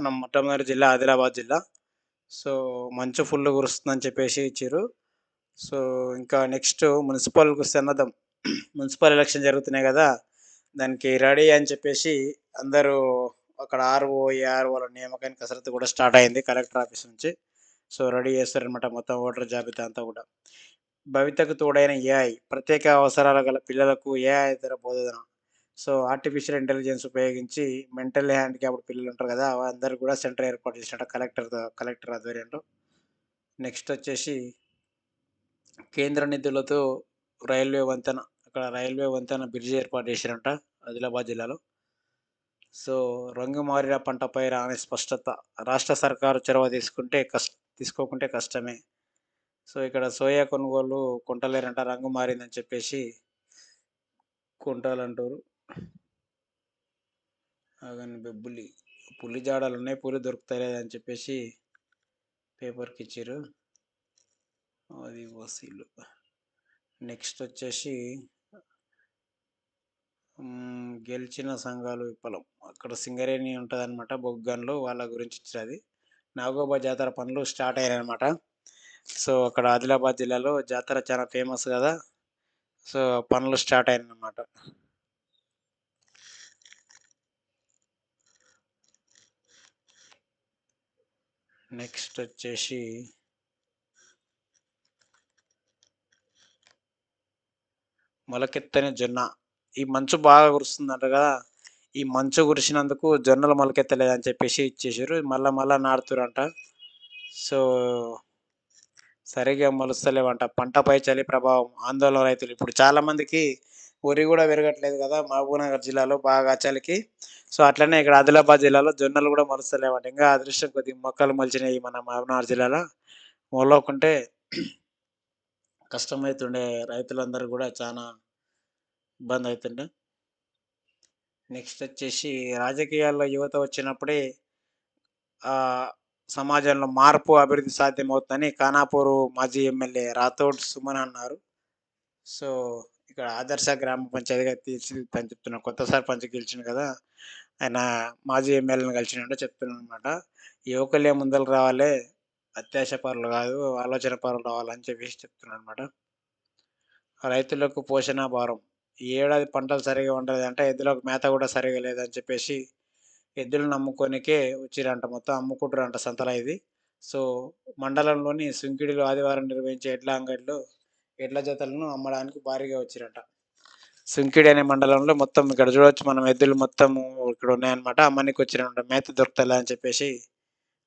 మన మొట్టమొదటి జిల్లా ఆదిలాబాద్ జిల్లా. సో మంచు ఫుల్ కురుస్తుందని చెప్పేసి ఇచ్చారు సో ఇంకా నెక్స్ట్ మున్సిపల్కి సన్నద్ధం. మున్సిపల్ ఎలక్షన్ జరుగుతున్నాయి కదా దానికి రెడీ అని చెప్పేసి అందరూ అక్కడ ఆర్ఓ ఏఆర్ఓ వాళ్ళ నియామకానికి కసరత్తు కూడా స్టార్ట్ అయింది కలెక్టర్ ఆఫీస్ నుంచి. సో రెడీ చేస్తారనమాట మొత్తం ఓటర్ జాబితా అంతా కూడా. భవితకు తోడైన ఏఐ ప్రత్యేక అవసరాల గల పిల్లలకు ఏఐ ఇతర బోధన సో ఆర్టిఫిషియల్ ఇంటెలిజెన్స్ ఉపయోగించి మెంటల్ హ్యాండిక్యాప్డ్ పిల్లలు ఉంటారు కదా అందరు కూడా సెంటర్ ఏర్పాటు చేసినట్టు కలెక్టర్ కలెక్టర్ ఆధ్వర్యంలో. నెక్స్ట్ వచ్చేసి కేంద్ర నిధులతో రైల్వే వంతెన అక్కడ రైల్వే వంతెన బ్రిడ్జ్ ఏర్పాటు చేశారంట ఆదిలాబాద్ జిల్లాలో. సో రంగు మారిన పంటపై రాని స్పష్టత రాష్ట్ర సర్కారు చొరవ తీసుకుంటే కష్ట తీసుకోకుంటే కష్టమే. సో ఇక్కడ సోయా కొనుగోలు కొంటలేరంట రంగు మారిందని చెప్పేసి కొంటాలంటారు. అగని బెబ్బులి పులి జాడలు ఉన్నాయి పులి దొరుకుతలేదని చెప్పేసి పేపర్కి ఇచ్చారు అది వసీలు నెక్స్ట్ వచ్చేసి గెలిచిన సంఘాలు విఫలం. అక్కడ సింగరేణి ఉంటుంది అనమాట బొగ్గన్లో వాళ్ళ గురించి ఇచ్చినది అది. నాగోబా జాతర పనులు స్టార్ట్ అయ్యాయి అనమాట సో అక్కడ ఆదిలాబాద్ జిల్లాలో జాతర చాలా ఫేమస్ కదా. సో పనులు స్టార్ట్ అయ్యాయి అనమాట నెక్స్ట్ వచ్చేసి మొలకెత్తని జొన్న. ఈ మంచు బాగా కురుస్తుందంట కదా. ఈ మంచు కురిసినందుకు జొన్నలు మొలకెత్తలేదు అని చెప్పేసి ఇచ్చేసారు మళ్ళీ మళ్ళీ నాడుతురంట సో సరిగా మొలుస్తలేవంట. పంటపై చలి ప్రభావం ఆందోళన రైతులు. ఇప్పుడు చాలామందికి వరి కూడా పెరగట్లేదు కదా మహబూబ్నగర్ జిల్లాలో బాగా చలికి. సో అట్లనే ఇక్కడ ఆదిలాబాద్ జిల్లాలో జొన్నలు కూడా మొలుస్తలేవంట. ఇంకా అదృష్టం కొద్ది మొక్కలు మొలిచినాయి మన మహబూబ్నగర్ జిల్లాలో. మొలవకుంటే కష్టమవుతుండే రైతులందరూ కూడా చాలా ఇబ్బంది అవుతుండే నెక్స్ట్ వచ్చేసి రాజకీయాల్లో యువత వచ్చినప్పుడే ఆ, సమాజంలో మార్పు అభివృద్ధి సాధ్యమవుతుందని ఖానాపూర్ మాజీ ఎమ్మెల్యే రాథోడ్ సుమన్ అన్నారు. సో ఇక్కడ ఆదర్శ గ్రామ పంచాయతీగా తీర్చిదిద్దని చెప్తున్నాను కొత్త సర్పంచ్ గెలిచిండు కదా ఆయన మాజీ ఎమ్మెల్యేని కలిసినట్టు చెప్తున్నాను అనమాట యువకులే ముందలు రావాలి అత్యాశ పరులు కాదు ఆలోచన పరులు రావాలని చెప్పేసి చెప్తున్నాను అనమాట రైతులకు పోషణ భారం. ఈ ఏడాది పంటలు సరిగా ఉండదు అంటే ఎద్దులకు మేత కూడా సరిగా లేదని చెప్పేసి ఎద్దులను అమ్ముకోనికే వచ్చిరంట మొత్తం అమ్ముకుంటారంట సంతలా ఇది. సో మండలంలోని సుంకిడిలో ఆదివారం నిర్వహించే ఎడ్ల అంగడిలో ఎడ్ల జతలను అమ్మడానికి భారీగా వచ్చిరంట. సుంకిడి అనే మండలంలో మొత్తం ఇక్కడ చూడొచ్చు మనం ఎద్దులు మొత్తం ఇక్కడ ఉన్నాయన్నమాట. అమ్మనికి వచ్చిరనమాట మేత దొరుకుతలే అని చెప్పేసి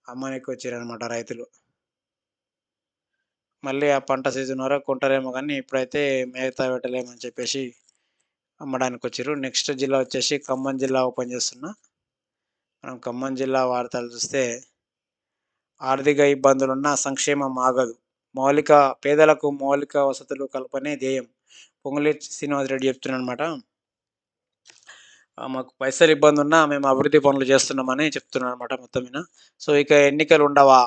అమ్మనికి వచ్చిరనమాట రైతులు. మళ్ళీ ఆ పంట సీజన్ వరకు కొంటారేమో కానీ ఇప్పుడైతే మేత పెట్టలేమని చెప్పేసి అమ్మడానికి వచ్చారు నెక్స్ట్ జిల్లా వచ్చేసి ఖమ్మం జిల్లా ఓపెన్ చేస్తున్నా. మనం ఖమ్మం జిల్లా వార్తలు చూస్తే ఆర్థిక ఇబ్బందులున్నా సంక్షేమం ఆగదు. మౌలిక పేదలకు మౌలిక వసతులు కల్పనే ధ్యేయం. పొంగులేటి శ్రీనివాస్ రెడ్డి చెప్తున్నాడు అనమాట మాకు పైసలు ఇబ్బంది ఉన్నా మేము అభివృద్ధి పనులు చేస్తున్నామని చెప్తున్నాను అనమాట మొత్తం మీద. సో ఇక ఎన్నికలు ఉండవా?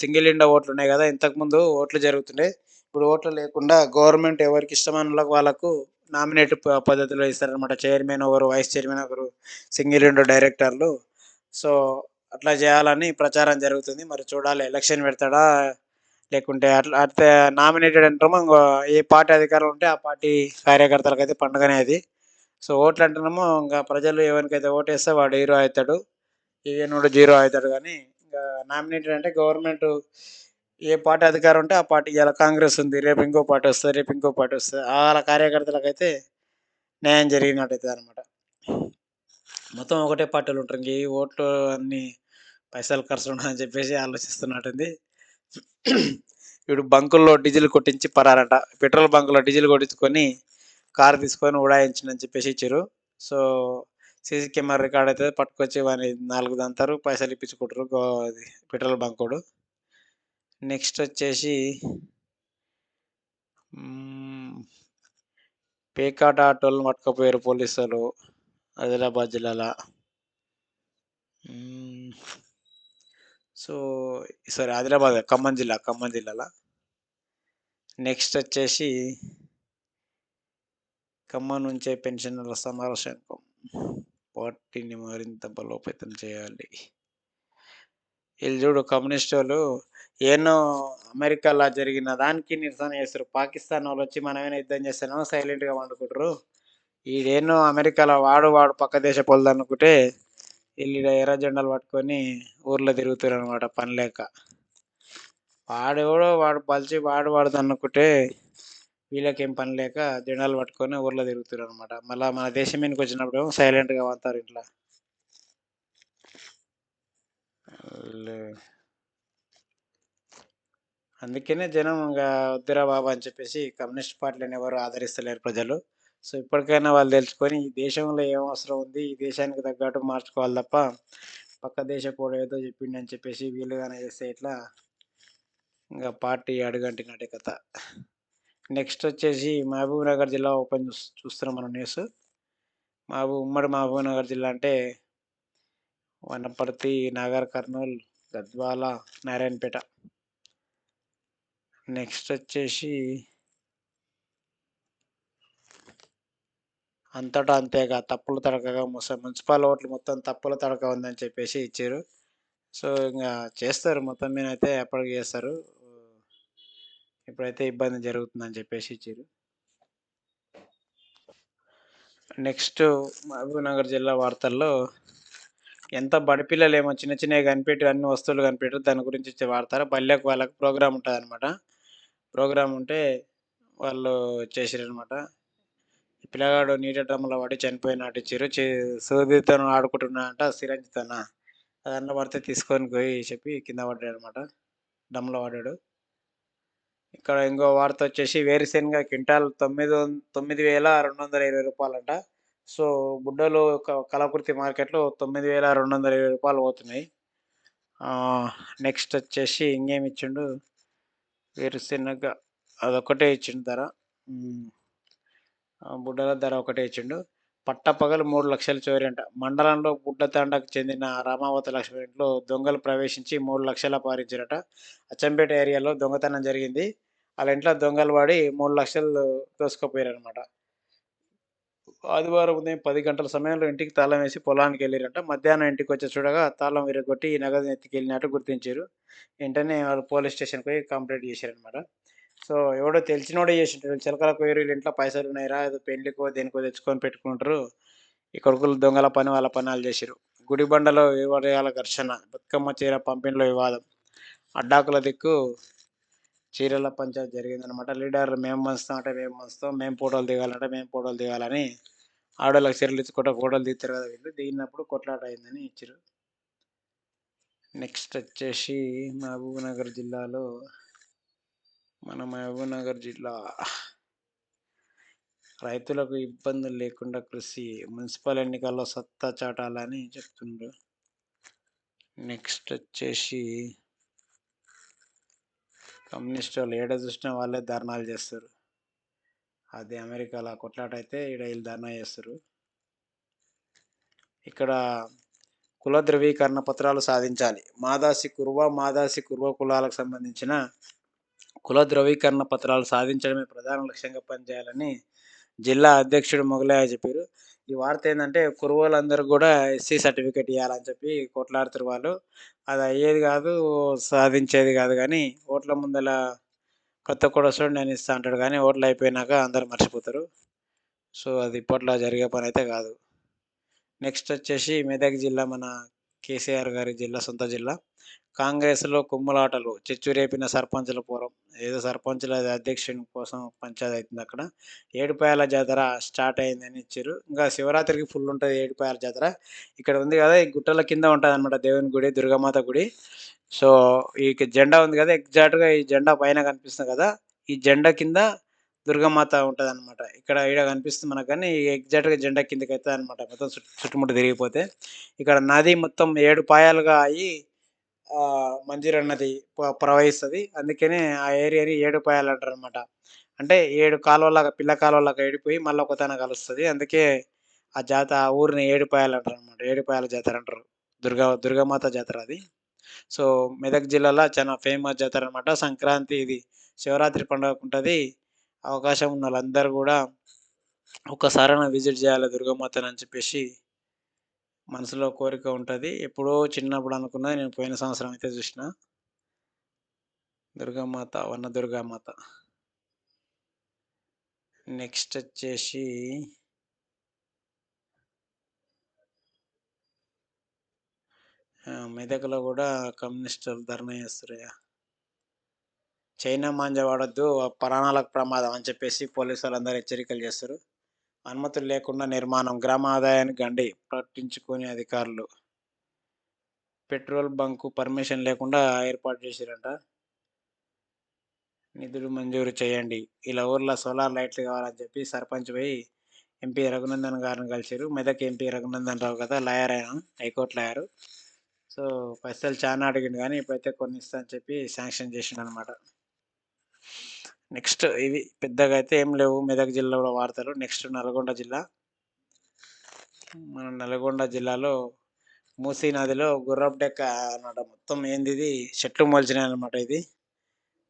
సింగిల్ ఇండో ఓట్లు ఉన్నాయి కదా ఇంతకుముందు ఓట్లు జరుగుతుండే. ఇప్పుడు ఓట్లు లేకుండా గవర్నమెంట్ ఎవరికి ఇష్టమైన వాళ్ళకు వాళ్ళకు నామినేట్ పద్ధతిలో ఇస్తారనమాట చైర్మన్ ఒకరు వైస్ చైర్మన్ ఒకరు సింగిల్ ఇండో డైరెక్టర్లు. సో అట్లా చేయాలని ప్రచారం జరుగుతుంది. మరి చూడాలి ఎలక్షన్ పెడతాడా? లేకుంటే అట్లా అట్లా నామినేటెడ్ అంటాము ఇంకో ఏ పార్టీ అధికారం ఉంటే ఆ పార్టీ కార్యకర్తలకు అయితే పండుగనే అది. సో ఓట్లు అంటున్నామో ఇంకా ప్రజలు ఎవరికైతే ఓటేస్తే వాడు హీరో అవుతాడు. ఈవెనుడు జీరో అవుతాడు కానీ ఇంకా నామినేటెడ్ అంటే గవర్నమెంట్ ఏ పార్టీ అధికారం ఉంటే ఆ పార్టీ ఇలా కాంగ్రెస్ ఉంది రేపు ఇంకో పార్టీ వస్తుంది రేపు ఇంకో పార్టీ వస్తుంది. వాళ్ళ కార్యకర్తలకైతే న్యాయం జరిగినట్టయితే అనమాట మొత్తం ఒకటే పార్టీలు ఉంటారు. ఇంక ఈ ఓట్లు అన్ని పైసలు ఖర్చు ఉండదని చెప్పేసి ఆలోచిస్తున్నట్టుంది. ఇప్పుడు బంకుల్లో డీజిల్ కొట్టించి పరారట. పెట్రోల్ బంకులో డీజిల్ కొట్టించుకొని కారు తీసుకొని ఉడాయించిందని చెప్పేసి ఇచ్చారు. సో సీసీ కెమెరా రికార్డ్ అయితే పట్టుకొచ్చి వాని నాలుగు దంతారు పైసలు ఇప్పించుకుంటారు గో పెట్రోల్ బంకుడు. నెక్స్ట్ వచ్చేసి పేకాట ఆటోలను పట్టుకపోయారు పోలీసులు. ఆదిలాబాద్ జిల్లాలో. సో సారీ ఆదిలాబాద్ ఖమ్మం జిల్లా ఖమ్మం జిల్లాలో? నెక్స్ట్ వచ్చేసి ఖమ్మం నుంచే పెన్షనర్ల సమావేశం పార్టీని మరింత బలోపేతం చేయాలి. వీళ్ళు చూడు కమ్యూనిస్టు వాళ్ళు ఏన్నో అమెరికాలో జరిగిన దానికి నిరసన వేశారు పాకిస్తాన్ వాళ్ళు వచ్చి మనమేనా యుద్ధం చేస్తానో సైలెంట్‌గా పండుకుంటుర్రు. ఈడేనో అమెరికాలో వాడు, వాడు పక్క దేశ పొలదనుకుంటే ఈళ్ళీడ ఎర్ర జెండాలు పట్టుకొని ఊర్లో తిరుగుతుర్రనమాట పని లేక. వాడెవడో వాడు బలిసి వాడు వాడిదనుకుంటే వీళ్ళకేం పని లేక జెండాలు పట్టుకొని ఊర్లో తిరుగుతుర్రనమాట. మళ్ళా మన దేశం మీదకొచ్చినప్పుడేమో సైలెంట్‌గా పంతారు ఇంట్ల. అందుకనే జనం ఇంగా వద్దురా బాబు అని చెప్పేసి కమ్యూనిస్ట్ పార్టీలని ఎవరు ఆదరిస్తలేరు ప్రజలు. సో, ఇప్పటికైనా వాళ్ళు తెలుసుకొని ఈ దేశంలో ఏం అవసరం ఉంది, ఈ దేశానికి తగ్గట్టు మార్చుకోవాలి తప్ప, పక్క దేశపోడు ఏదో చెప్పిండని చెప్పేసి వీళ్ళు చేస్తే ఎట్లా? ఇంకా పార్టీ అడుగంటినట్టే కథ. నెక్స్ట్ వచ్చేసి మహబూబ్‌నగర్ జిల్లా ఓపెన్ చూస్తున్నాం మనం న్యూస్. మహబూబ్ ఉమ్మడి మహబూబ్‌నగర్ జిల్లా అంటే వనపర్తి, నాగర్ కర్నూల్, గద్వాల, నారాయణపేట. నెక్స్ట్ వచ్చేసి అంతటా అంతేగా. తప్పులు తడకగా ముస మున్సిపల్ ఓట్లు మొత్తం తప్పుల తడక ఉందని చెప్పేసి ఇచ్చారు. సో, ఇంకా చేస్తారు. మొత్తం మీదనైతే ఎప్పటికి చేస్తారు. ఇప్పుడైతే ఇబ్బంది జరుగుతుందని చెప్పేసి ఇచ్చారు. నెక్స్ట్ మహబూబ్‌నగర్ జిల్లా వార్తల్లో ఎంత బడిపిల్లలు ఏమో చిన్న చిన్నవి కనిపెట్టి అన్ని వస్తువులు కనిపెట్టు దాని గురించి ఇచ్చే వార్తలు బళ్ళకి వాళ్ళకి ప్రోగ్రామ్ ఉంటదనమాట. ప్రోగ్రామ్ ఉంటే వాళ్ళు చేసారనమాట పిల్లగాడు నీటి డ్రమ్‌లో పడి చనిపోయినట్టు చిరు చి ఆడుకుంటున్నా అంట సిరంజితోనా అదన్న పడితే తీసుకొని పోయి చెప్పి కింద పడ్డాడనమాట. డ్రమ్‌లో పడ్డాడు. ఇక్కడ ఇంకో వార్త వచ్చేసి వేరుశెనగ క్వింటాల్ తొమ్మిది తొమ్మిది వేల రెండు వందల ఇరవై రూపాయలంట. సో, బుడ్డలు క మార్కెట్‌లో తొమ్మిది వేల రెండు వందల ఇరవై రూపాయలు పోతున్నాయి. నెక్స్ట్ వచ్చేసి ఇంకేమి ఇచ్చిండు? వేరుశెనగ అదొక్కటే ఇచ్చిండు ధర. బుడ్డల ధర ఒకటే ఇచ్చిండు. పట్టపగలు 3,00,000 చోరీ అంట. మండలంలో గుడ్డతాండాకు చెందిన రామావతి లక్ష్మి ఇంట్లో దొంగలు ప్రవేశించి 3,00,000 అపహరించారట. అచ్చంపేట ఏరియాలో దొంగతనం జరిగింది. వాళ్ళ ఇంట్లో దొంగలు పడి 3,00,000 దోసుకుపోయారనమాట. ఆదివారం ఉదయం పది గంటల సమయంలో ఇంటికి తాళం వేసి పొలానికి వెళ్ళారంట మధ్యాహ్నం ఇంటికొచ్చి చూడగా తాళం విరగొట్టి ఈ నగదుని ఎత్తుకెళ్ళినట్టు గుర్తించారు వెంటనే వాళ్ళు పోలీస్ స్టేషన్‌కి పోయి కంప్లైంట్ చేశారనమాట. సో, ఎవడో తెలిసినోడే చేసింటాడు. చిలకలకు పోయిర్రు ఈళ్ళ ఇంట్లో పైసలున్నాయిరా ఏదో పెండ్లికో, దేనికో తెచ్చుకొని పెట్టుకుంటారు. ఈ కొడుకులు దొంగల పని వాళ్ళ పని ఆళ్ళు చేసిర్రు. గుడిబండలో వివరయాల ఘర్షణ. బతుకమ్మ చీర పంపిణీలో వివాదం. అడ్డాకుల దిక్కు చీరల పంచాయతీ జరిగిందనమాట. లీడర్ మేము మంచుతాం అంటే మేము మంచుతాం మేము ఫోటోలు దిగాలంటే మేము ఫోటోలు దిగాలని ఆడోళ్ళకి చీరలు ఇచ్చుకుంటా ఫోటోలు దిగుతారు కదా వీళ్ళు. దిగినప్పుడు కొట్లాట అయిందని ఇచ్చారు నెక్స్ట్ వచ్చేసి మహబూబ్‌నగర్ జిల్లాలో మన మహబూబ్‌నగర్ జిల్లా రైతులకు ఇబ్బందులు లేకుండా కృషి మున్సిపల్ ఎన్నికల్లో సత్తా చాటాలని చెప్తుండ్రు. నెక్స్ట్ వచ్చేసి కమ్యూనిస్టోళ్ళు ఏడ చూసినా వాళ్ళే ధర్నాలు చేస్తారు అది అమెరికాలో కొట్లాట అయితే ఈడ వీళ్ళు ధర్నా చేస్తారు ఇక్కడ కుల ధృవీకరణ పత్రాలు సాధించాలి. మాదాసి కుర్వ మాదాసి కురువ కులాలకు సంబంధించిన కుల ధృవీకరణ పత్రాలు సాధించడమే ప్రధాన లక్ష్యంగా పనిచేయాలని జిల్లా అధ్యక్షుడు మొగలయ్య చెప్పారు ఈ వార్త ఏంటంటే కురువోళ్ళందరూ కూడా ఎస్సీ సర్టిఫికేట్ ఇవ్వాలని చెప్పి కొట్లాడుతుర్రు వాళ్ళు. అది అయ్యేది కాదు సాధించేది కాదు కానీ ఓట్ల ముందల కొత్త కోడొస్తాడు నేను ఇస్తా అంటాడు కానీ ఓట్లు అయిపోయినాక అందరూ మర్చిపోతారు. సో, అది ఇప్పట్లో జరిగే పనైతే కాదు నెక్స్ట్ వచ్చేసి మెదక్ జిల్లా మన కేసీఆర్ గారి జిల్లా సొంత జిల్లా. కాంగ్రెస్‌లో కుమ్ములాటలు చిచ్చు రేపిన సర్పంచుల పూర్వం ఏదో సర్పంచుల అధ్యక్షుని కోసం పంచాయతీ అక్కడ ఏడుపాయల జాతర స్టార్ట్ అయిందని ఇచ్చారు ఇంకా శివరాత్రికి ఫుల్ ఉంటుంది ఏడుపాయల జాతర. ఇక్కడ ఉంది కదా ఈ గుట్టల కింద ఉంటదనమాట దేవుని గుడి, దుర్గామాత గుడి. సో, ఈ జెండా ఉంది కదా ఎగ్జాక్ట్‌గా ఈ జెండా పైన కనిపిస్తుంది కదా ఈ జెండా కింద దుర్గామాత అనమాట ఇక్కడ ఈడ కనిపిస్తుంది మనకు కానీ ఎగ్జాక్ట్‌గా జెండా కిందకి అవుతుంది అనమాట మొత్తం చుట్టుముట్టు తిరిగిపోతే. ఇక్కడ నది మొత్తం ఏడు పాయాలుగా అయ్యి మంజీర్ అన్నది ప్రవహిస్తుంది అందుకనే ఆ ఏరియాని ఏడుపాయలు అంటారనమాట. అంటే ఏడు కాలువలాగా పిల్ల కాలువలాగా ఏడిపోయి మళ్ళా ఒకతన కలుస్తుంది అందుకే ఆ జాత ఆ ఊరిని ఏడుపాయలు అంటారనమాట. ఏడుపాయల జాతర అంటారు. దుర్గా దుర్గామాత జాతర అది. సో, మెదక్ జిల్లాలో చాలా ఫేమస్ జాతర అనమాట. సంక్రాంతి ఇది శివరాత్రి పండుగకుంటది. అవకాశం ఉన్న వాళ్ళందరూ కూడా ఒక్కసారైనా విజిట్ చేయాలి దుర్గామాతని అని చెప్పేసి మనసులో కోరిక ఉంటుంది ఎప్పుడో చిన్నప్పుడు అనుకున్నది నేను పోయిన సంవత్సరం అయితే చూసిన. దుర్గామాత, వన దుర్గామాత. నెక్స్ట్ వచ్చేసి ఆ! మెదక్‌లో గూడా కమ్యూనిస్టులు ధర్నా చేస్తుర్రుగా. చైనా మాంజా వాడొద్దు ప్రాణాలకు ప్రమాదం అని చెప్పేసి పోలీసోళ్ళందరూ హెచ్చరికలు చేస్తారు అనుమతులు లేకుండా నిర్మాణం గ్రామ ఆదాయానికి గండి పట్టించుకునే అధికారులు. పెట్రోల్ బంకు పర్మిషన్ లేకుండా ఏర్పాటు చేశారంట నిధులు మంజూరు చేయండి. ఇలా ఊర్లో సోలార్ లైట్లు కావాలని చెప్పి సర్పంచ్ పోయి ఎంపీ రఘునందన్ గారిని కలిసిర్రు. మెదక్ ఎంపీ రఘునందన్ రావు కదా లాయర్ ఆయన హైకోర్టు లాయర్ సో, పైసలు చాలా అడిగిండు కానీ ఇప్పుడైతే కొన్ని ఇస్తా అని చెప్పి శాంక్షన్ చేసిండనమాట. నెక్స్ట్ ఇవి పెద్దగా అయితే ఏం లేవు మెదక్ జిల్లాలో వార్తలు. నెక్స్ట్ నల్గొండ జిల్లా. మన నల్గొండ జిల్లాలో మూసీ నదిలో గుర్రపు డెక్క అన్నమాట. మొత్తం ఏంది ఇది చెట్లు మొలిచినాయన్నమాట ఇది.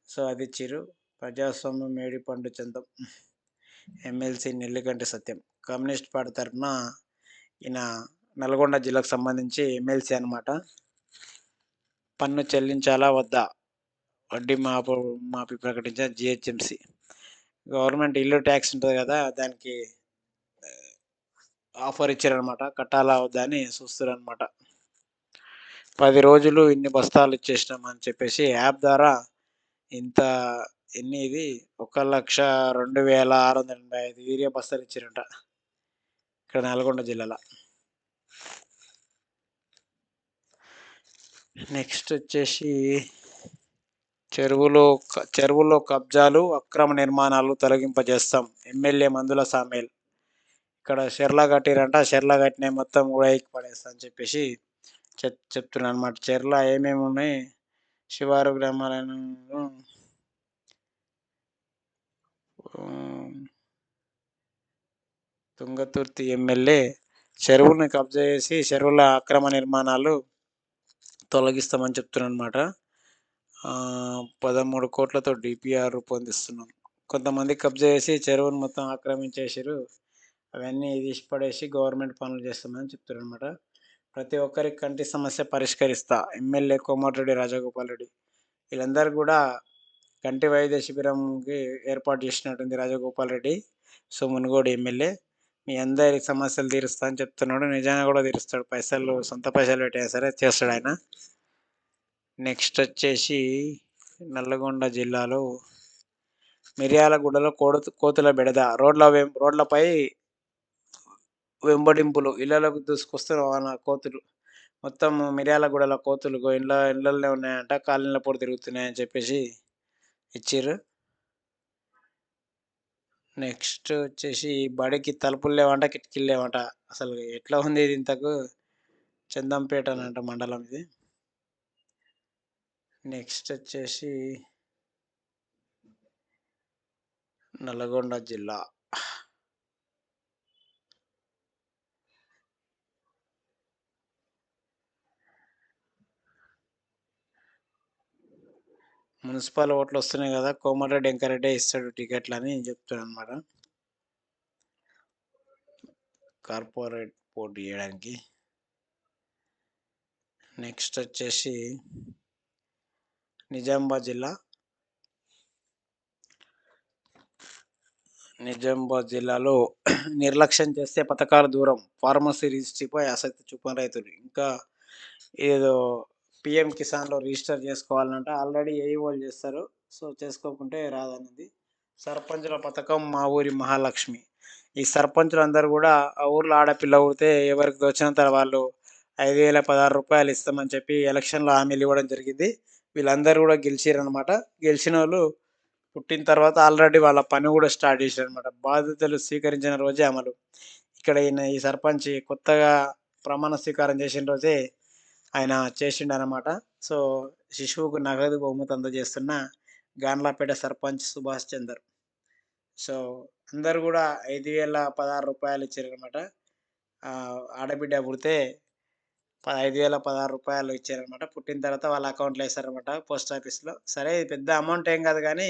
సో, అది ఇచ్చిర్రు. ప్రజాస్వామ్యం మేడిపండు చందం. MLC Nellikanti Satyam. Communist party తరపున ఈయన నల్గొండ జిల్లాకు సంబంధించి ఎమ్మెల్సీ అనమాట పన్ను చెల్లించాలా వద్దా? వడ్డీ మాపు మాఫీ ప్రకటించిన జిహెచ్ఎంసి గవర్నమెంట్ ఇల్లు ట్యాక్స్ ఉంటుంది కదా! దానికి ఆఫర్ ఇచ్చారనమాట కట్టాలా వద్దా అని చూస్తుర్రన్నమాట. 10 రోజులు ఇన్ని బస్తాలు ఇచ్చేసినాం అని చెప్పేసి యాప్ ద్వారా ఇంత ఎన్ని ఇది 1,02,685 యూరియా బస్తాలు ఇచ్చారంట ఇక్కడ నల్గొండ జిల్లాలో నెక్స్ట్ వచ్చేసి చెరువులో క చెరువులో కబ్జాలు, అక్రమ నిర్మాణాలు తొలగింపజేస్తాం. ఎమ్మెల్యే మందుల సామేల్. ఇక్కడ చెర్ల కట్టిరంట చెర్ల కట్టిన మొత్తం ఊడబెరికి పడేస్తా అని చెప్పేసి చెప్ చెప్తున్నాను అనమాట చెర్ల ఏమేమి ఉన్నాయి? శివారు గ్రామాలను తుంగతుర్తి ఎమ్మెల్యే చెరువుని కబ్జా చేసి చెరువుల అక్రమ నిర్మాణాలు తొలగిస్తామని చెప్తున్నాను అనమాట 13 కోట్లతో డీపీఆర్ రూపొందిస్తున్నాం. కొంతమంది కబ్జా చేసి చెరువును మొత్తం ఆక్రమించేసారు అవన్నీ తీసి పడేసి గవర్నమెంట్ పనులు చేస్తామని అనమాట ప్రతి ఒక్కరి కంటి సమస్య పరిష్కరిస్తా. ఎమ్మెల్యే కోమటిరెడ్డి రాజగోపాల్ రెడ్డి. వీళ్ళందరూ కూడా కంటి వైద్య శిబిరంకి ఏర్పాటు చేసినట్టుంది Rajagopal Reddy. So, Munugode MLA. మీ అందరి సమస్యలు తీరుస్తా అని చెప్తున్నాడు. నిజంగా కూడా తీరుస్తాడు. పైసలు సొంత పైసలు పెట్టైనా సరే చేస్తాడాయన. నెక్స్ట్ వచ్చేసి నల్లగొండ జిల్లాలో మిర్యాలగూడలో కోడుతు కోతుల బెడద. రోడ్ల వెం రోడ్లపై వెంబడింపులు. ఇళ్ళలోకి దూసుకొస్తున్న కోతులు. మొత్తం మిర్యాలగూడలో కోతులు ఇండ్ల ఇళ్ళల్లో ఉన్నాయంట. కాలనీల పూట తిరుగుతున్నాయని చెప్పేసి ఇచ్చారు నెక్స్ట్ వచ్చేసి బడికి తలుపులు లేవంట, కిటికీలు లేవంట. అసలు ఎట్లా ఉంది ఇది ఇంతకు? చందంపేట అనంట మండలం ఇది. నెక్స్ట్ వచ్చేసి నల్గొండ జిల్లా. మున్సిపల్ ఓట్లు వస్తున్నాయి కదా! కోమటిరెడ్డి వెంకరెడ్డే ఇస్తాడు టికెట్లని చెప్తున్నారన్నమాట. కార్పొరేట్ పోటీ చేయడానికి. నెక్స్ట్ వచ్చేసి నిజామాబాద్ జిల్లా. నిజామాబాద్ జిల్లాలో నిర్లక్ష్యం చేస్తే పథకాలు దూరం. ఫార్మసీ రిజిస్ట్రీపై ఆసక్తి చూపిన రైతులు. ఇంకా ఏదో పీఎం కిసాన్‌లో రిజిస్టర్ చేసుకోవాలంటే ఆల్రెడీ ఏఈఓలు చేస్తారు. సో, చేసుకోకుంటే రాదన్నది. సర్పంచుల పథకం మా ఊరి మహాలక్ష్మి. ఈ సర్పంచులందరూ కూడా ఆ ఊర్లో ఆడపిల్ల ఊరితే ఎవరికి తోచినంత వాళ్ళు ఐదు వేల పదహారు రూపాయలు ఇస్తామని చెప్పి ఎలక్షన్‌లో హామీలు ఇవ్వడం జరిగింది. వీళ్ళందరూ కూడా గెలిచిర్రనమాట గెలిచిన వాళ్ళు పుట్టిన తర్వాత ఆల్రెడీ వాళ్ళ పని కూడా స్టార్ట్ చేసిర్రన్నమాట. బాధ్యతలు స్వీకరించిన రోజే అమలు. ఇక్కడ ఈయన ఈ సర్పంచ్ కొత్తగా ప్రమాణ స్వీకారం చేసిన రోజే ఆయన చేసిండనమాట. సో, శిశువుకు నగదు బహుమతి అందజేస్తున్న గాన్లాపేట సర్పంచ్ సుభాష్ చందర్. సో, అందరు కూడా ఐదు వేల పదహారు రూపాయలు ఇచ్చారనమాట ఆడబిడ్డ పుడితే ప రూ. 5,016 ఇచ్చారన్నమాట. పుట్టిన తర్వాత వాళ్ళ అకౌంట్‌లో వేశారనమాట పోస్ట్ ఆఫీస్‌లో. సరే ఇది పెద్ద అమౌంట్ ఏం కాదు కానీ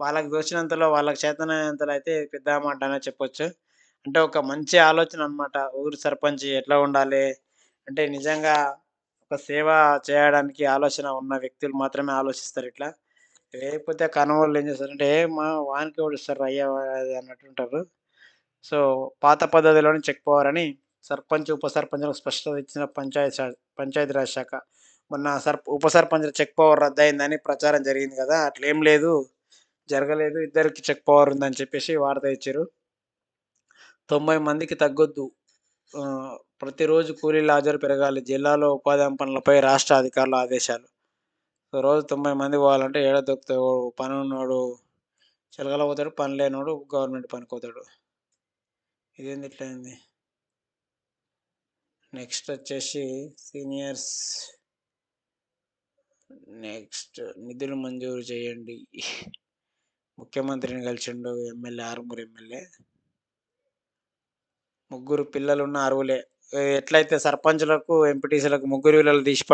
వాళ్ళకి తోచినంతలో వాళ్ళకి చేతనంతలో అయితే పెద్ద అమౌంట్ అనే చెప్పొచ్చు. అంటే ఒక మంచి ఆలోచన అనమాట ఊరు సర్పంచ్ ఎట్లా ఉండాలి? అంటే నిజంగా ఒక సేవ చేయడానికి ఆలోచన ఉన్న వ్యక్తులు మాత్రమే ఆలోచిస్తారు ఇట్లా. లేకపోతే కనుగోలు ఏం చేస్తారంటే, "ఏ మా వానికి ఓడిస్తారు అయ్యా" అన్నట్టుంటారు. సో, పాత పద్ధతిలోనే చెక్ సర్పంచ్, ఉప సర్పంచ్‌లకు స్పష్టత ఇచ్చిన పంచాయత్ పంచాయతీరాజ్ శాఖ. మొన్న సర్ప ఉప సర్పంచ్‌ల చెక్ పవర్ రద్దయిందని ప్రచారం జరిగింది కదా! అట్లేం లేదు. జరగలేదు. ఇద్దరికి చెక్ పవర్ ఉందని చెప్పేసి వార్త ఇచ్చిర్రు. 90 మందికి తగ్గొద్దు. ప్రతిరోజు కూలీల హాజరు పెరగాలి. జిల్లాలో ఉపాధి పనులపై రాష్ట్ర అధికారుల ఆదేశాలు. రోజు 90 మంది పోవాలంటే ఏడ దొక్కుతాడు పని ఉన్నాడు చిలకల పోతాడు. పని లేనోడు గవర్నమెంట్ పనికి పోతాడు. ఇదేంది ఇట్లా అయింది? నెక్స్ట్ వచ్చేసి సీనియర్స్ నెక్స్ట్ నిధులు మంజూరు చేయండి. ముఖ్యమంత్రిని కలిసిండు ఎమ్మెల్యే ఆరుగురు ఎమ్మెల్యే. ముగ్గురు పిల్లలున్న అరువులే ఎట్లయితే సర్పంచులకు, ఎంపీటీసీలకు ముగ్గురు పిల్లలు తీసి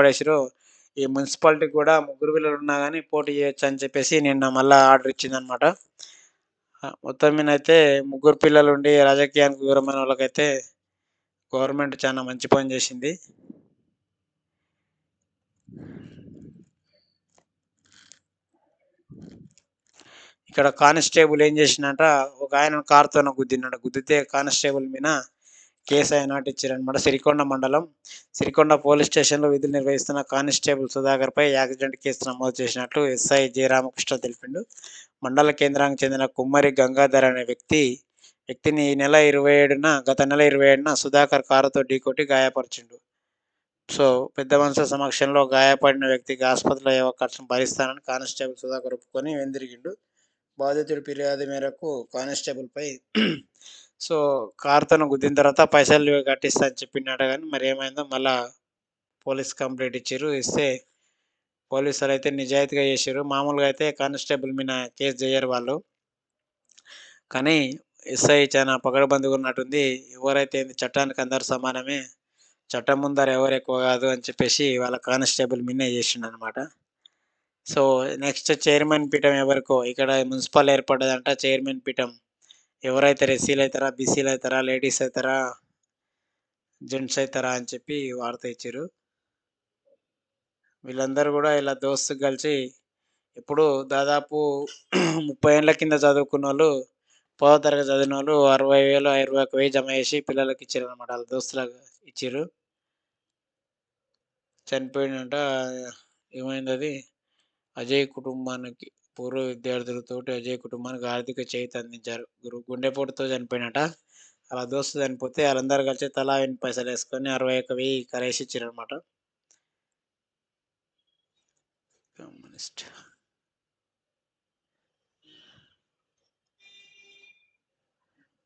ఈ మున్సిపాలిటీకి కూడా ముగ్గురు పిల్లలు ఉన్నా కానీ పోటీ చేయొచ్చు అని చెప్పేసి నిన్న మళ్ళీ ఆర్డర్ ఇచ్చిందనమాట. మొత్తం మొత్తం అయితే ముగ్గురు పిల్లలుండి రాజకీయానికి దూరమైన వాళ్ళకైతే గవర్నమెంట్ చాలా మంచి పని చేసింది. ఇక్కడ కానిస్టేబుల్ ఏం చేసినట ఒక ఆయన కారుతో గుద్దినాడు గుద్దితే కానిస్టేబుల్ మీద కేసు ఆయన నాటిచ్చారనమాట సిరికొండ మండలం సిరికొండ పోలీస్ స్టేషన్‌లో విధులు నిర్వహిస్తున్న కానిస్టేబుల్ సుధాకర్‌పై యాక్సిడెంట్ కేసు నమోదు చేసినట్లు ఎస్ఐ జయరామకృష్ణ తెలిపిండు. మండల కేంద్రానికి చెందిన కుమ్మరి గంగాధర్ అనే వ్యక్తి వ్యక్తిని ఈ నెల 27న గత నెల 27న సుధాకర్ కారుతో ఢీకొట్టి గాయపరిచిండు. సో, పెద్ద మనుషుల సమక్షంలో గాయపడిన వ్యక్తికి ఆసుపత్రిలో ఏవో ఖర్చును భరిస్తానని కానిస్టేబుల్ సుధాకర్ ఒప్పుకొని వెందిరిగిండు బాధితుడి ఫిర్యాదు మేరకు కానిస్టేబుల్‌పై సో, కారుతోను గుద్దిన తర్వాత పైసలు కట్టిస్తా అని చెప్పిండట మరి ఏమైందో మళ్ళా పోలీస్ కంప్లైంట్ ఇచ్చారు ఇస్తే పోలీసులు అయితే నిజాయితీగా చేశారు మామూలుగా అయితే కానిస్టేబుల్ మీద కేసు చేయరు వాళ్ళు. కానీ ఎస్ఐ చాలా పకడ్బందీగా ఉన్నట్టుంది. ఎవరైతే చట్టానికి అందరు సమానమే. చట్టం ముందర ఎవరు ఎక్కువ కాదు అని చెప్పేసి వాళ్ళ కానిస్టేబుల్ మిన్నే చేసిండు అనమాట సో, నెక్స్ట్ చైర్మన్ పీఠం ఎవరికో ఇక్కడ మున్సిపల్ ఏర్పడ్డదంట చైర్మన్ పీఠం. ఎవరైతే ఎస్సీలు అవుతారా బీసీలు అవుతారా లేడీస్ అవుతారా జెంట్స్ అవుతారా అని చెప్పి వార్త ఇచ్చారు వీళ్ళందరూ కూడా ఇలా దోస్తు కలిసి ఇప్పుడు దాదాపు ముప్పై ఏళ్ళ కింద చదువుకున్న వాళ్ళు పదో తరగతి చదివినోళ్ళు 60,000, 21,000 జమ చేసి పిల్లలకి ఇచ్చారు అనమాట వాళ్ళ దోస్తులకు ఇచ్చిర్రు. ఏమైంది అది అజయ్ కుటుంబానికి పూర్వ విద్యార్థులతోటి అజయ్ కుటుంబానికి ఆర్థిక చేతి అందించారు. గురు గుండెపోటుతో చనిపోయినట అలా దోస్తు చనిపోతే వాళ్ళందరూ కలిసి తలా అరవై ఒక 61,000 కరేసి ఇచ్చిర్రనమాట. కమ్యూనిస్ట్.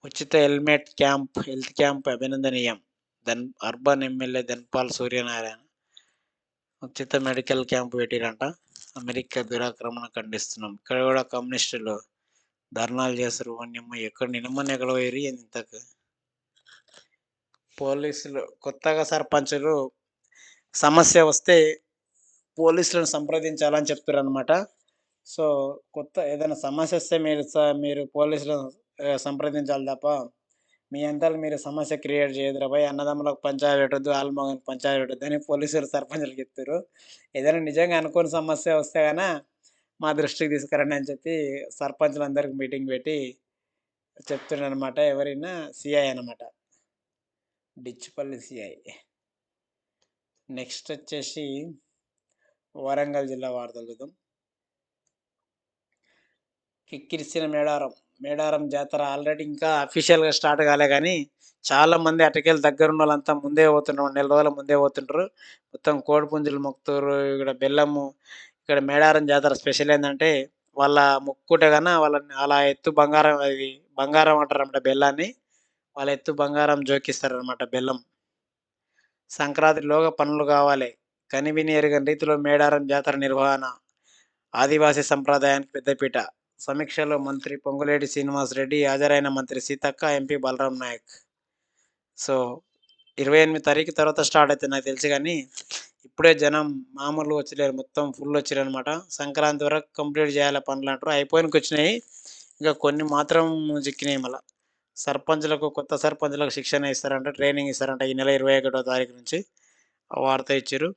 ఉచిత హెల్మెట్ క్యాంప్ హెల్త్ క్యాంప్ అభినందనీయం. Dhan urban MLA Dhanpal Suryanarayana. ఉచిత మెడికల్ క్యాంప్ పెట్టిరంట అమెరికా దురాక్రమణ ఖండిస్తున్నాం. ఇక్కడ కూడా కమ్యూనిస్టులు ధర్నాలు చేస్తారు నిమ్మ ఎక్కడ నిన్న మొన్న ఎక్కడ ఇంతకు? పోలీసులు కొత్తగా సర్పంచులు సమస్య వస్తే పోలీసులను సంప్రదించాలని చెప్తారు అనమాట సో, కొత్త ఏదైనా సమస్య వస్తే మీరు స మీరు పోలీసులను సంప్రదించాలి తప్ప మీ అంతాలు మీరు సమస్య క్రియేట్ చేయదురా భయ్! అన్నదమ్ములకు పంచాయతీ పెట్టొద్దు, ఆల్మోగన్ పంచాయతీ అని పోలీసులు సర్పంచులకు చెప్తారు ఏదైనా నిజంగా అనుకోని సమస్య వస్తే కానీ మా దృష్టికి తీసుకురండి అని చెప్పి సర్పంచులందరికి మీటింగ్ పెట్టి చెప్తుండనమాట. ఎవరైనా సీఐ అనమాట. డిచ్‌పల్లి సీఐ. నెక్స్ట్ వచ్చేసి వరంగల్ జిల్లా వార్తలు చూద్దాం. కిక్కిరిసిన మేడారం. మేడారం జాతర ఆల్రెడీ ఇంకా అఫీషియల్‌గా స్టార్ట్ కాలే గానీ చాలా మంది అటకెళ్ళి వాళ్ళంతా ముందే పోతున్నారు. నెల రోజుల ముందే పోతుండ్రు. మొత్తం కోడిపుంజులు మొక్కుతుర్రు. ఇక్కడ బెల్లము ఇక్కడ మేడారం జాతర స్పెషల్ ఏంటంటే వాళ్ళ మొక్కుకుంటే గన వాళ్ళని అలా ఎత్తు బంగారం అది బంగారం అంటారన్నమాట బెల్లాన్ని. వాళ్ళ ఎత్తు బంగారం జోకిస్తారనమాట బెల్లం. సంక్రాంతిలోగా పనులు కావాలి కనివిని ఎరుగని రీతిలో మేడారం జాతర నిర్వహణ. ఆదివాసీ సంప్రదాయానికి పెద్దపీట. సమీక్షలో మంత్రి పొంగులేటి శ్రీనివాసరెడ్డి, హాజరైన మంత్రి సీతక్క, ఎంపీ బలరాం నాయక్. సో, 28 తారీఖు తర్వాత స్టార్ట్ అవుతుంది నాకు తెలుసు కానీ ఇప్పుడే జనం మామూలుగా వచ్చలేరు. మొత్తం ఫుల్ వచ్చిర్రనమాట. సంక్రాంతి వరకు కంప్లీట్ చేయాలి అయిపోయానికి వచ్చినాయి ఇంకా కొన్ని మాత్రం చిక్కినాయి మళ్ళా. సర్పంచులకు కొత్త సర్పంచులకు శిక్షణ ఇస్తారంట. ట్రైనింగ్ ఇస్తారంట ఈ నెల 21 తారీఖు నుంచి. ఆ వార్త ఇచ్చారు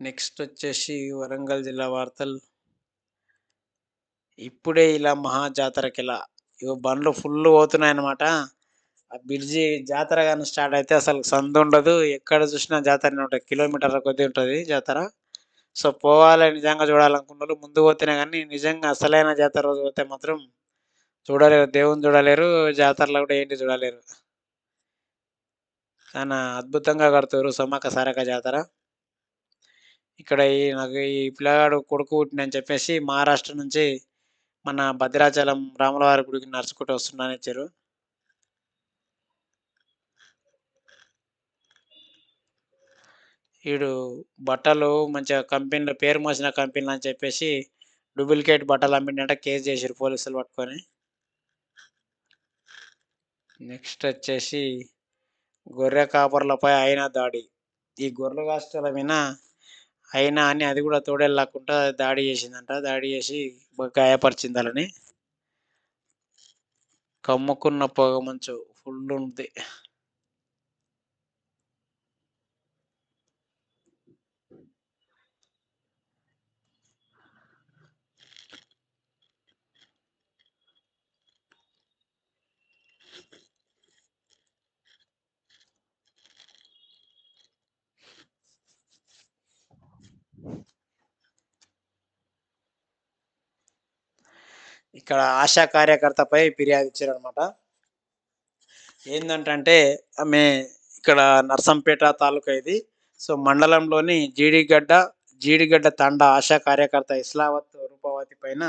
నెక్స్ట్ వచ్చేసి వరంగల్ జిల్లా వార్తలు ఇప్పుడే ఇలా మహా జాతరకి ఇలా ఇగో బండ్లు ఫుల్ పోతున్నాయి అనమాట ఆ బ్రిడ్జి జాతర కానీ స్టార్ట్ అయితే అసలు సందు ఉండదు. ఎక్కడ చూసినా జాతరనే ఉంటుంది. కిలోమీటర్ల కొద్దీ ఉంటుంది జాతర. సో పోవాలి నిజంగా చూడాలనుకున్న వాళ్ళు ముందు పోతేనే కానీ నిజంగా అసలైన జాతర రోజు పోతే మాత్రం చూడలేరు. దేవుని చూడలేరు. జాతరలో కూడా ఏంటి చూడలేరు. చాలా అద్భుతంగా కడతారు సమ్మక్క సారక జాతర. ఇక్కడ ఈ నాకు ఈ పిల్లగాడు కొడుకు పుట్టినని చెప్పేసి మహారాష్ట్ర నుంచి మన భద్రాచలం రాములవారి గుడికి నడుచుకుంటూ వస్తున్నాను ఇచ్చారు వీడు బట్టలు మంచిగా కంపెనీలో పేరు మోసిన కంపెనీలు అని చెప్పేసి డూప్లికేట్ బట్టలు అమ్మిండంటే కేసు చేసారు పోలీసులు పట్టుకొని. నెక్స్ట్ వచ్చేసి గొర్రె కాపర్లపై అయిన దాడి. ఈ గొర్రెల కాష్టల మీద అయినా అని అది కూడా తోడెళ్ళకుండా దాడి చేసిందంట. దాడి చేసి గాయపరిచింది వాళ్ళని కమ్ముకున్న పొగ మంచు ఫుల్ ఉంది. ఇక్కడ ఆశా కార్యకర్తపై ఫిర్యాదు ఇచ్చారనమాట ఏంటంటే ఆమె ఇక్కడ నర్సంపేట తాలూకా ఇది. సో మండలంలోని జీడిగడ్డ జీడిగడ్డ తండ ఆశా కార్యకర్త ఇస్లావత్ రూపవతి పైన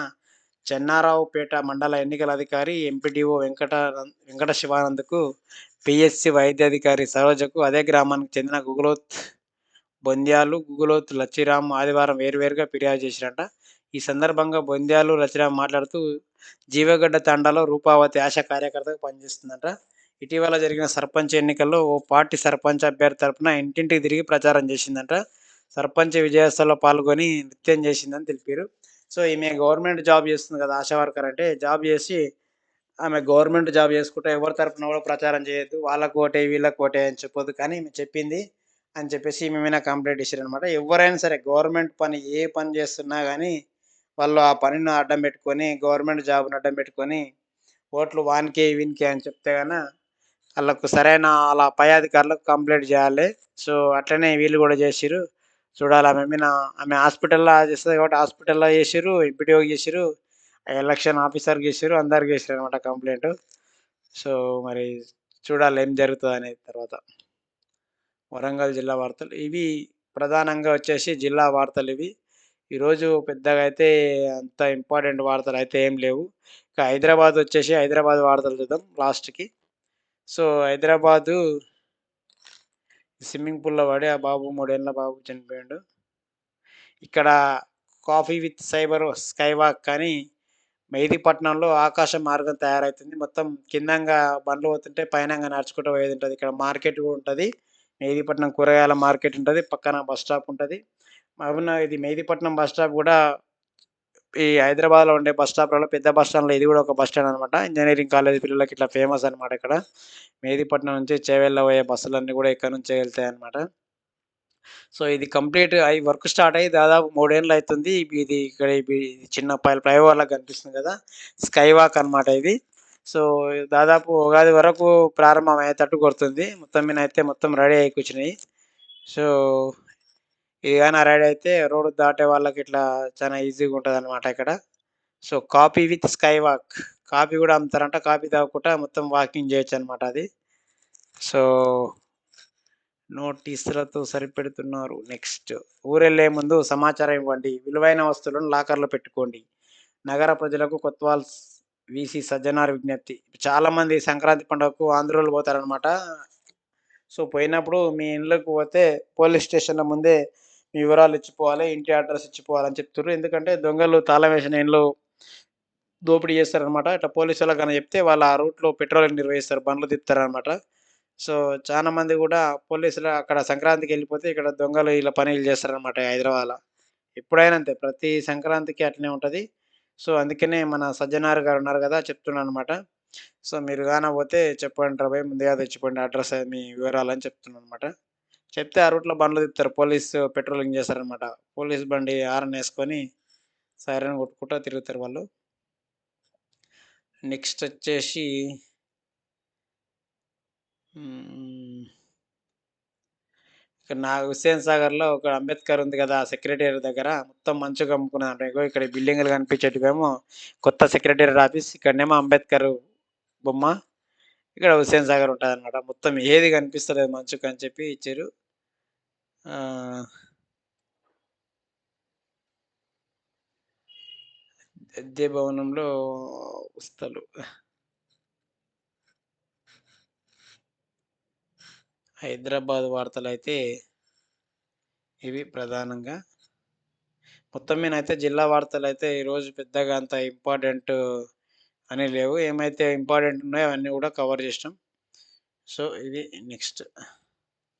చెన్నారావుపేట మండల ఎన్నికల అధికారి ఎంపీడీఓ వెంకట వెంకట శివానంద్కు పిఎస్సి వైద్యాధికారి సరోజకు అదే గ్రామానికి చెందిన గుగులోత్ బొంద్యాలు గుగులోత్ లచ్చిరామ్ ఆదివారం వేరువేరుగా ఫిర్యాదు చేసిరంట ఈ సందర్భంగా బొంద్యాలు రచన మాట్లాడుతూ జీవగడ్డ తండాలో రూపావతి ఆశ కార్యకర్తగా పనిచేస్తుందంట. ఇటీవల జరిగిన సర్పంచ్ ఎన్నికల్లో ఓ పార్టీ సర్పంచ్ అభ్యర్థి తరపున ఇంటింటికి తిరిగి ప్రచారం చేసిందంట. సర్పంచ్ విజయోత్సవంలో పాల్గొని నృత్యం చేసిందని తెలిపారు. సో ఈమె గవర్నమెంట్ జాబ్ చేస్తుంది కదా ఆశా వర్కర్ అంటే జాబ్ చేసి ఆమె గవర్నమెంట్ జాబ్ చేసుకుంటే ఎవరి తరపున కూడా ప్రచారం చేయొద్దు. వాళ్ళకు ఓటే వీళ్ళకు ఓటే అని చెప్పొద్దు కానీ ఈమె చెప్పింది అని చెప్పేసి ఈమె మీద కంప్లైంట్ ఇచ్చారు అనమాట ఎవరైనా సరే గవర్నమెంట్ పని ఏ పని చేస్తున్నా కానీ వాళ్ళు ఆ పనిని అడ్డం పెట్టుకొని గవర్నమెంట్ జాబ్ని అడ్డం పెట్టుకొని ఓట్లు వానికే వీనికే అని చెప్తే కనుక వాళ్ళకు సరైన అలా పై అధికారులకు కంప్లైంట్ చేయాలి. సో అట్లనే వీళ్ళు కూడా చేసిరు చూడాలి ఆమె మీద ఆమె హాస్పిటల్లో చేస్తుంది కాబట్టి హాస్పిటల్లో చేసిరు ఎంపీటీఓ చేసిరు ఎలక్షన్ ఆఫీసర్కి చేసిరు అందరికి చేసిరు అనమాట కంప్లైంట్. సో మరి చూడాలి ఏం జరుగుతుంది అనేది తర్వాత. వరంగల్ జిల్లా వార్తలు ఇవి ప్రధానంగా వచ్చేసి జిల్లా వార్తలు ఇవి. ఈరోజు పెద్దగా అయితే అంత ఇంపార్టెంట్ వార్తలు అయితే ఏం లేవు. ఇక హైదరాబాద్ వచ్చేసి హైదరాబాద్ వార్తలు చూద్దాం లాస్ట్కి. సో హైదరాబాదు స్విమ్మింగ్ పూల్లో పడి ఆ బాబు మూడేళ్ళ బాబు చనిపోయాడు. ఇక్కడ కాఫీ విత్ సైబర్ స్కైవాక్ కానీ మెహదీపట్నంలో ఆకాశ మార్గం తయారవుతుంది మొత్తం కిందంగా బండ్లు పోతుంటే పైనంగా నడుచుకుంటూ పోయేది ఉంటుంది. ఇక్కడ మార్కెట్ కూడా ఉంటుంది. మెహదీపట్నం కూరగాయల మార్కెట్ ఉంటుంది. పక్కన బస్ స్టాప్ ఉంటుంది. అవునా ఇది మెహదీపట్నం బస్ స్టాప్ కూడా ఈ హైదరాబాద్లో ఉండే బస్ స్టాప్లలో పెద్ద బస్ స్టాండ్లో ఇది కూడా ఒక బస్ స్టాండ్ అనమాట ఇంజనీరింగ్ కాలేజ్ పిల్లలకి ఇట్లా ఫేమస్ అనమాట ఇక్కడ. మెహదీపట్నం నుంచి చేవెళ్ళ పోయే బస్సులన్నీ కూడా ఇక్కడ నుంచి వెళ్తాయి అనమాట సో ఇది కంప్లీట్ అయి వర్క్ స్టార్ట్ అయ్యి దాదాపు మూడేళ్ళు అవుతుంది ఇది ఇక్కడ చిన్న ఫ్లైఓవర్ లాగా కనిపిస్తుంది కదా. స్కై వాక్ అనమాట ఇది. సో దాదాపు ఉగాది వరకు ప్రారంభం అయ్యేటట్టు కొడుతుంది. మొత్తం మీద అయితే మొత్తం రెడీ అయి కూర్చున్నాయి. సో ఇది కానీ రైడ్ అయితే రోడ్డు దాటే వాళ్ళకి ఇట్లా చాలా ఈజీగా ఉంటుంది అనమాట ఇక్కడ. So coffee with sky walk coffee కూడా అమ్ముతారంట. కాఫీ తాగకుండా మొత్తం వాకింగ్ చేయొచ్చు అనమాట అది. సో నోటీసులతో సరిపెడుతున్నారు. నెక్స్ట్ ఊరెళ్ళే ముందు సమాచారం ఇవ్వండి. విలువైన వస్తువులను లాకర్లో పెట్టుకోండి. నగర ప్రజలకు కొత్వాల్ వీసీ సజ్జనార్ విజ్ఞప్తి. చాలామంది సంక్రాంతి పండుగకు ఆంధ్రోలు పోతారనమాట సో పోయినప్పుడు మీ ఇండ్లకు పోతే పోలీస్ స్టేషన్ల ముందే వివరాలు ఇచ్చిపోవాలి ఇంటి అడ్రస్ ఇచ్చిపోవాలని చెప్తున్నారు ఎందుకంటే దొంగలు తాళం వేసిన ఇండ్లు దోపిడీ చేస్తారనమాట ఇట్లా పోలీసు వాళ్ళకి కానీ చెప్తే వాళ్ళు ఆ రూట్లో పెట్రోలింగ్ నిర్వహిస్తారు బండ్లు తిప్పుతారనమాట సో చాలా మంది కూడా పోలీసులు అక్కడ సంక్రాంతికి వెళ్ళిపోతే ఇక్కడ దొంగలు ఇలా పనులు చేస్తారనమాట హైదరాబాద్లో. ఎప్పుడైనా అంతే ప్రతి సంక్రాంతికి అట్లనే ఉంటుంది. సో అందుకనే మన సజ్జనార్ గారు ఉన్నారు కదా చెప్తున్నాను అనమాట సో మీరు కానపోతే చెప్పండి రా భయ్ ముందుగా తెచ్చిపోండి అడ్రస్ మీ వివరాలని చెప్తున్నాను అనమాట చెప్తే ఆ రూట్‌లో బండ్లు తిప్పుతారు. పోలీసు పెట్రోలింగ్ చేస్తారనమాట. పోలీస్ బండి హారన్ వేసుకొని సైరన్ కొట్టుకుంటూ తిరుగుతారు వాళ్ళు. నెక్స్ట్ వచ్చేసి ఇక్కడ నా హుస్సేన్ సాగర్‌లో ఒక అంబేద్కర్ ఉంది కదా! సెక్రటరీ దగ్గర మొత్తం మంచు కమ్ముకున్నాను ఇగో ఇక్కడ బిల్డింగ్లు కనిపించేటివేమో కొత్త సెక్రటరీ ఆఫీస్. ఇక్కడనేమో అంబేద్కర్ బొమ్మ. ఇక్కడ హుస్సేన్ సాగర్ ఉంటదనమాట. మొత్తం ఏది కనిపిస్తలేదు మంచుకని చెప్పి ఇచ్చారు అద్దె భవనంలో పుస్తలు. హైదరాబాద్ వార్తలు అయితే ఇవి ప్రధానంగా. మొత్తం మీదనైతే జిల్లా వార్తలు అయితే ఈరోజు పెద్దగా అంత ఇంపార్టెంట్ అని లేవు. ఏమైతే ఇంపార్టెంట్ ఉన్నాయో అవన్నీ కూడా కవర్ చేసినాం. సో, ఇది నెక్స్ట్.